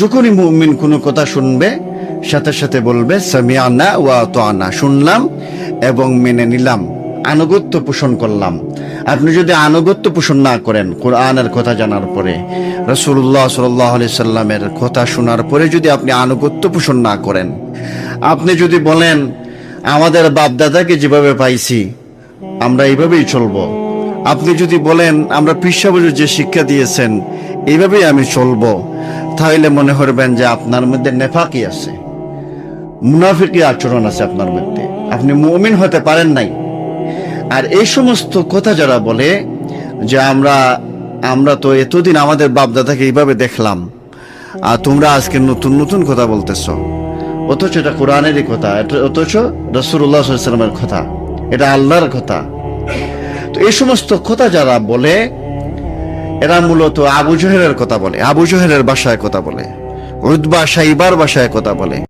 যখনই মুমিন কোনো কথা শুনবে, সাথে সাথে বলবে সামিয়ানা ওয়া আনা শুনলাম এবং মেনে নিলাম, আনুগত্য পোষণ করলাম। আপনি যদি আনুগত্য পোষণ না করেন, কোরআনের কথা জানার পরে রসুল্লাহ সাল্লাহ সাল্লামের কথা শোনার পরে যদি আপনি আনুগত্য পোষণ না করেন, আপনি যদি বলেন, আমাদের বাপদাদাকে যেভাবে পাইছি, আমরা এইভাবেই চলবো। আপনি যদি বলেন, আমরা পিসাবুজু যে শিক্ষা দিয়েছেন, এইভাবেই আমি চলবো। তাহলে মনে করবেন যে আপনার মধ্যে নেফাকি আছে। মুনাফিকি আচরণ আছে আপনার মধ্যে। আপনি মুমিন হতে পারেন নাই। আর এই সমস্ত কথা যারা বলে যে আমরা আমরা তো এতদিন আমাদের বাপদাদাকে এইভাবে দেখলাম, আর তোমরা আজকে নতুন নতুন কথা বলতেছ। অথচ এটা কোরআনেরই কথা অথচ রসুল্লাহ সাল্লামের কথা, এটা আল্লাহর কথা। তো এই সমস্ত কথা যারা বলে এরা মূলত আবু জহেরের কথা বলে, আবু জহেরের বাসায় কথা বলে উদ্বা সাইবার বাসায় কথা বলে।